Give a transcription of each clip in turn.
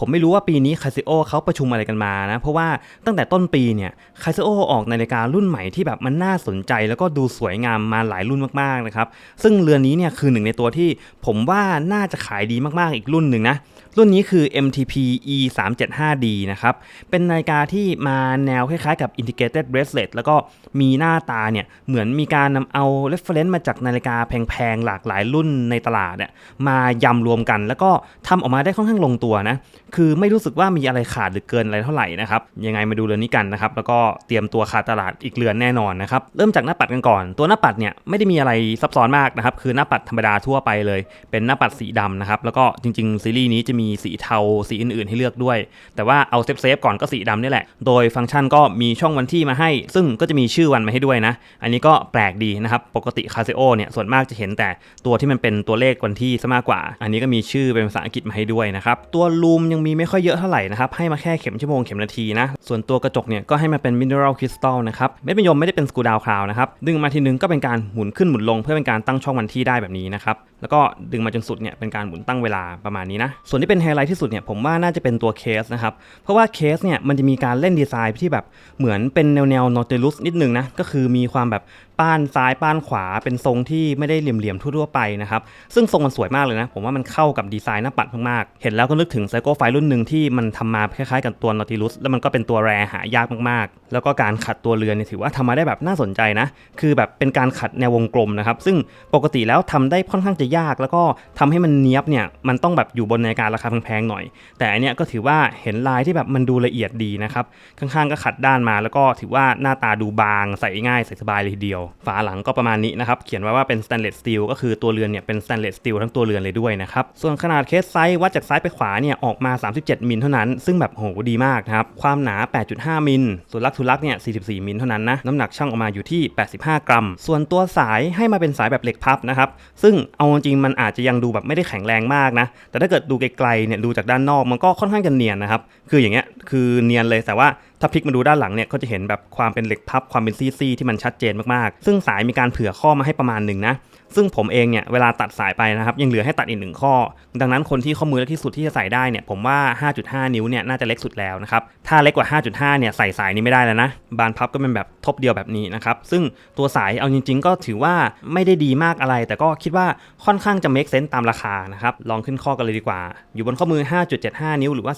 ผมไม่รู้ว่าปีนี้คาซิโอเขาประชุมอะไรกันมานะ เพราะว่าตั้งแต่ต้นปีเนี่ยคาซิโอออกนาฬิการุ่นใหม่ที่แบบมันน่าสนใจ แล้วก็ดูสวยงามมาหลายรุ่นมากๆนะครับ ซึ่งเรือนนี้เนี่ยคือหนึ่งในตัวที่ผมว่าน่าจะขายดีมากๆอีกรุ่นหนึ่งนะรุ่นนี้คือ MTP E 3 7 5 D นะครับ เป็นนาฬิกาที่มาแนวคล้ายๆกับ Integrated Bracelet แล้วก็มีหน้าตาเนี่ย เหมือนมีการนำเอา reference มาจากนาฬิกาแพงๆ หลากหลายรุ่นในตลาดเนี่ยมายำรวมกัน แล้วก็ทำออกมาได้ค่อนข้างลงตัวนะคือไม่รู้สึกว่ามีอะไรขาดหรือเกินอะไรเท่าไหร่นะครับยังไงมาดูเรือนนี้กันนะครับแล้วก็เตรียมตัวขาดตลาดอีกเรือนแน่นอนนะครับเริ่มจากหน้าปัดกันก่อน ตัวหน้าปัดเนี่ยไม่ได้มีอะไรซับซ้อนมากนะครับคือหน้าปัดธรรมดาทั่วไปเลย เป็นหน้าปัดสีดำนะครับแล้วก็จริงๆ ซีรีส์นี้จะมีสีเทาสีอื่นๆ ให้เลือกด้วย แต่ว่าเอาเซฟๆก่อนก็สีดำนี่แหละ โดยฟังก์ชันก็มีช่องวันที่มาให้ ซึ่งก็จะมีชื่อวันมาให้ด้วยนะ อันนี้ก็แปลกดีนะครับปกติคา s ิโอเนี่ยส่วนมากจะเห็นแต่ตัวที่มันเป็นตัวเลขวันที่ซะมากกว่า อันนี้ก็มีชื่อเป็นภาษาอังกฤษมาให้ด้วยนะครับตัวลูมยังมีไม่ค่อยเยอะเท่าไหร่นะครับให้มาแค่เข็มชั่วโมงเข็มนาทีนะส่วนตัวกระจกเนี่ยก็ให้มาเป็นมินเนอรัลคริสตัลนะครับเม็ดมะยมไม่ได้เป็นสกูดาวคลาวนะครับดึงมาทีนึงก็เป็นการหมุนขึ้นหมุนลงเพื่อเป็นการตั้งช่องวันที่ได้แบบนี้นะครับ แล้วก็ดึงมาจนสุดเนี่ยเป็นการหมุนตั้งเวลาประมาณนี้นะ ส่วนที่เป็นไฮไลท์ที่สุดเนี่ยผมว่าน่าจะเป็นตัวเคสนะครับ เพราะว่าเคสเนี่ยมันจะมีการเล่นดีไซน์ที่แบบเหมือนเป็นแนวแนวนอติลุสนิดนึงนะ ก็คือมีความแบบป้านซ้ายป้านขวาเป็นทรงที่ไม่ได้เหลี่ยมๆทั่วๆไปนะครับ ซึ่งทรงมันสวยมากเลยนะ ผมว่ามันเข้ากับดีไซน์หน้าปัดมากๆ เห็นแล้วก็นึกถึงไซโคไฟรุ่นหนึ่งที่มันทำมาคล้ายๆกับตัว Nautilus แล้วมันก็เป็นตัวแรหายากมากๆ แล้วก็การขัดตัวเรือนเนี่ยถือว่าทำมาได้แบบน่าสนใจนะ คือแบบเป็นการขัดแนววงกลมนะครับซึ่งปกติแล้วทำได้ค่อนข้างจะยากแล้วก็ทำให้มันเนี้ยบเนี่ยมันต้องแบบอยู่บนนาฬิการาคาแพงๆหน่อย แต่อันเนี้ยก็ถือว่าเห็นลายที่แบบมันดูละเอียดดีนะครับข้างๆก็ขัดด้านมา แล้วก็ถือว่าหน้าตาดูบางใส่ง่ายใส่สบายเลยทีเดียว ฝาหลังก็ประมาณนี้นะครับเขียนไว้ว่าเป็น stainless steel ก็คือตัวเรือนเนี่ยเป็น stainless steel ทั้งตัวเรือนเลยด้วยนะครับส่วนขนาดเคสไซส์วัดจากซ้ายไปขวาเนี่ยออกมา 37 มิลเท่านั้น ซึ่งแบบโหดีมากนะครับความหนา 8.5 มิลส่วนลักทุลักเนี่ย 44 มิลเท่านั้นนะน้ำหนักช่างออกมาอยู่ที่ 85 กรัม ส่วนตัวสายให้มาเป็นสายแบบเหล็กพับนะครับซึ่งเอาจจริงมันอาจจะยังดูแบบไม่ได้แข็งแรงมากนะ แต่ถ้าเกิดดูไกลๆเนี่ยดูจากด้านนอกมันก็ค่อนข้างจะเนียนนะครับ คืออย่างเงี้ยคือเนียนเลยแต่ว่าถ้าพลิกมาดูด้านหลังเนี่ยก็จะเห็นแบบความเป็นเหล็กพับความเป็นซี่ๆที่มันชัดเจนมากๆ ซึ่งสายมีการเผื่อข้อมาให้ประมาณหนึ่งนะซึ่งผมเองเนี่ยเวลาตัดสายไปนะครับยังเหลือให้ตัดอีกหนึ่งข้อ ดังนั้นคนที่ข้อมือเล็กที่สุดที่จะใส่ได้เนี่ยผมว่า 5.5 นิ้วเนี่ยน่าจะเล็กสุดแล้วนะครับถ้าเล็กกว่า 5.5 เนี่ยใส่สายนี้ไม่ได้แล้วนะบานพับก็เป็นแบบทบเดียวแบบนี้นะครับซึ่งตัวสายเอาจริง ๆ ก็ถือว่าไม่ได้ดีมากอะไร แต่ก็คิดว่าค่อนข้างจะ make sense ตามราคานะครับ ลองขึ้นข้อกันเลยดีกว่า อยู่บนข้อมือ 5.75 นิ้วหรือว่า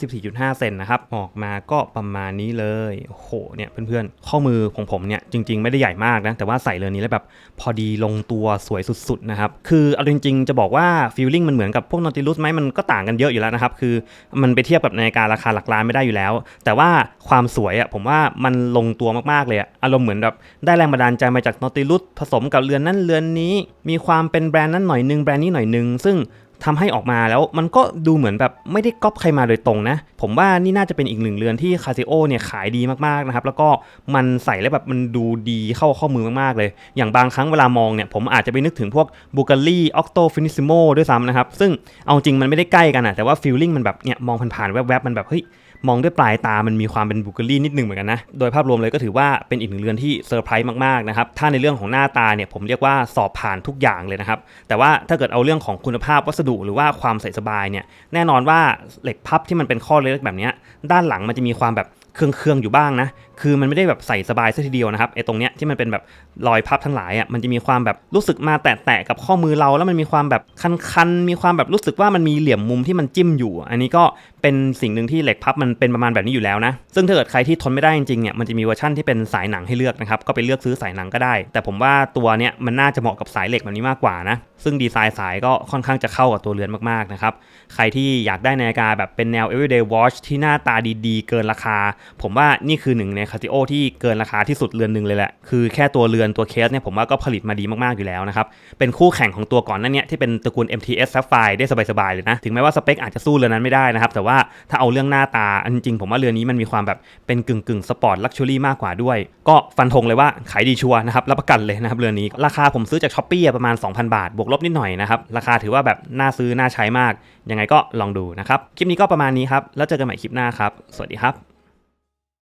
14.5 เซนนะครับ ออกมาก็ประมาณนี้เลย โอ้โห เนี่ยเพื่อนๆ ข้อมือของผมเนี่ยจริงๆ ไม่ได้ใหญ่มากนะ แต่ว่าใส่เรือนนี้แล้วแบบพอดีลงตัวสวยสุดๆนะครับ คือเอาจริงๆ จะบอกว่าฟีลลิ่งมันเหมือนกับพวกนอติลุสไหมมันก็ต่างกันเยอะอยู่แล้วนะครับ คือมันไปเทียบกับนาฬิการาคาหลักล้านไม่ได้อยู่แล้ว แต่ว่าความสวยอะผมว่ามันลงตัวมากๆเลยอะอารมณ์เหมือนแบบได้แรงบันดาลใจมาจากนอติลุสผสมกับเรือนนั้นเรือนนี้มีความเป็นแบรนด์นั้นหน่อยนึงแบรนด์นี้หน่อยนึง ซึ่งทำให้ออกมาแล้วมันก็ดูเหมือนแบบไม่ได้ก๊อปใครมาโดยตรงนะ ผมว่านี่น่าจะเป็นอีกหนึ่งเรือนที่คาซิโอเนี่ยขายดีมากๆนะครับ แล้วก็มันใส่แล้วแบบมันดูดีเข้าข้อมือมากๆเลย อย่างบางครั้งเวลามองเนี่ย ผมอาจจะไปนึกถึงพวกบูการีออกโตฟินิซิโมด้วยซ้ำนะครับ ซึ่งเอาจริงมันไม่ได้ใกล้กันอะแต่ว่าฟีลลิ่งมันแบบเนี่ยมองผ่านๆแวบๆมันแบบเฮ้ย มองด้วยปลายตามันมีความเป็นบุกเกอรี่นิดนึงเหมือนกันนะ โดยภาพรวมเลยก็ถือว่าเป็นอีกหนึ่งเรือนที่เซอร์ไพรส์มากๆนะครับ ถ้าในเรื่องของหน้าตาเนี่ยผมเรียกว่าสอบผ่านทุกอย่างเลยนะครับ แต่ว่าถ้าเกิดเอาเรื่องของคุณภาพวัสดุหรือว่าความใส่สบายเนี่ยแน่นอนว่าเหล็กพับที่มันเป็นข้อเล็กๆแบบนี้ด้านหลังมันจะมีความแบบเครื่องๆอยู่บ้างนะคือมันไม่ได้แบบใส่สบายซะทีเดียวนะครับไอ้ตรงเนี้ยที่มันเป็นแบบรอยพับทั้งหลายอะมันจะมีความแบบรู้สึกมาแตะๆกับข้อมือเรา แล้วมันมีความแบบคันๆมีความแบบรู้สึกว่ามันมีเหลี่ยมมุมที่มันจิ้มอยู่ อันนี้ก็เป็นสิ่งหนึ่งที่เหล็กพับมันเป็นประมาณแบบนี้อยู่แล้วนะซึ่งถ้าเกิดใครที่ทนไม่ได้จริงๆเนี่ยมันจะมีเวอร์ชั่นที่เป็นสายหนังให้เลือกนะครับก็ไปเลือกซื้อสายหนังก็ได้ แต่ผมว่าตัวเนี้ยมันน่าจะเหมาะกับสายเหล็กแบบนี้มากกว่านะซึ่งดีไซน์สายก็ค่อนข้างจะเข้ากับตัวเรือนมากๆนะครับใครที่อยากได้นาฬิกาแบบเป็นแนว everyday watch ที่หน้าตาดีๆ เกินราคา ผมว่านี่คือหนึ่งในคาติโอที่เกินราคาที่สุดเรือนหนึ่งเลยแหละ คือแค่ตัวเรือนตัวเคสเนี่ยผมว่าก็ผลิตมาดีมากๆอยู่แล้วนะครับ เป็นคู่แข่งของตัวก่อนนั่นเนี่ยที่เป็นตระกูล MTS Sapphire ได้สบายๆเลยนะ ถึงแม้ว่าสเปคอาจจะสู้เรือนนั้นไม่ได้นะครับ แต่ว่าถ้าเอาเรื่องหน้าตาอันจริงผมว่าเรือนนี้มันมีความแบบเป็นกึ่งกึ่งสปอร์ตลักชัวรี่มากกว่าด้วย ก็ฟันธงเลยว่าขายดีชัวนะครับรับประกันเลยนะครับเรือนนี้ราคาผมซื้อจากช้อปปี้ประมาณ 2,000 บาทบวกลบนิดหน่อยนะครับราคาถือว่าแบบน่าซื้อน่าใช้มากยังไงก็ลองดูนะครับคลิปนี้ก็ประมาณนี้ครับแล้วเจอกันใหม่คลิปหน้าครับสวัสดีครับ